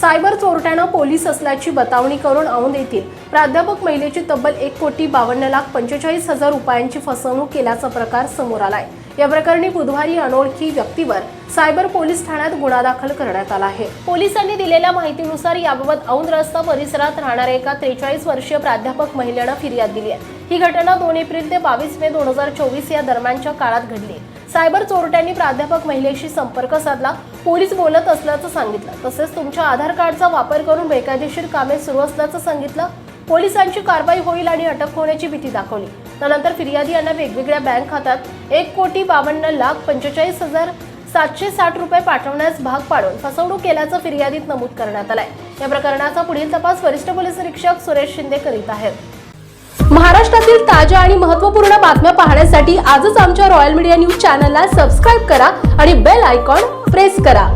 Cyber चोरट्यानं police असल्याची बतावणी करून औंध येथील प्राध्यापक महिलेची तब्बल एक कोटी बावन्न लाख पंचेचाळीस हजार रुपयांची फसवणूक केल्याचा प्रकार समोर आलाय. या प्रकरणी बुधवारी अनोळखी व्यक्तीवर सायबर पोलीस ठाण्यात गुन्हा दाखल करण्यात आला आहे. पोलिसांनी दिलेल्या माहितीनुसार याबाबत औंध रस्ता परिसरात राहणाऱ्या एका त्रेचाळीस वर्षीय प्राध्यापक महिलेनं फिर्याद दिली आहे. ही घटना दोन एप्रिल ते बावीस मे दोन हजार चोवीस या दरम्यानच्या काळात घडली सायबर चोरट्यांनी प्राध्यापक महिलेशी संपर्क साधला पोलीस बोलत असल्याचं सांगितलं. तसेच तुमच्या आधार कार्डचा वापर करून बेकायदेशीर कामे सुरू असल्याचं सांगितलं. पोलिसांची कारवाई होईल आणि अटक होण्याची भीती दाखवली. त्यानंतर फिर्यादी यांना वेगवेगळ्या बँक खात्यात एक कोटी बावन्न लाख पंचेचाळीस हजार सातशे साठ रुपये पाठवण्यास भाग पाडून फसवणूक केल्याचं फिर्यादीत नमूद करण्यात आलंय. या प्रकरणाचा पुढील तपास वरिष्ठ पोलीस निरीक्षक सुरेश शिंदे करीत आहेत. महाराष्ट्रातील ताज्या आणि महत्त्वपूर्ण बातम्या पाहण्यासाठी आजच आमच्या रॉयल मीडिया न्यूज चॅनलला सबस्क्राईब करा आणि बेल आयकॉन प्रेस करा.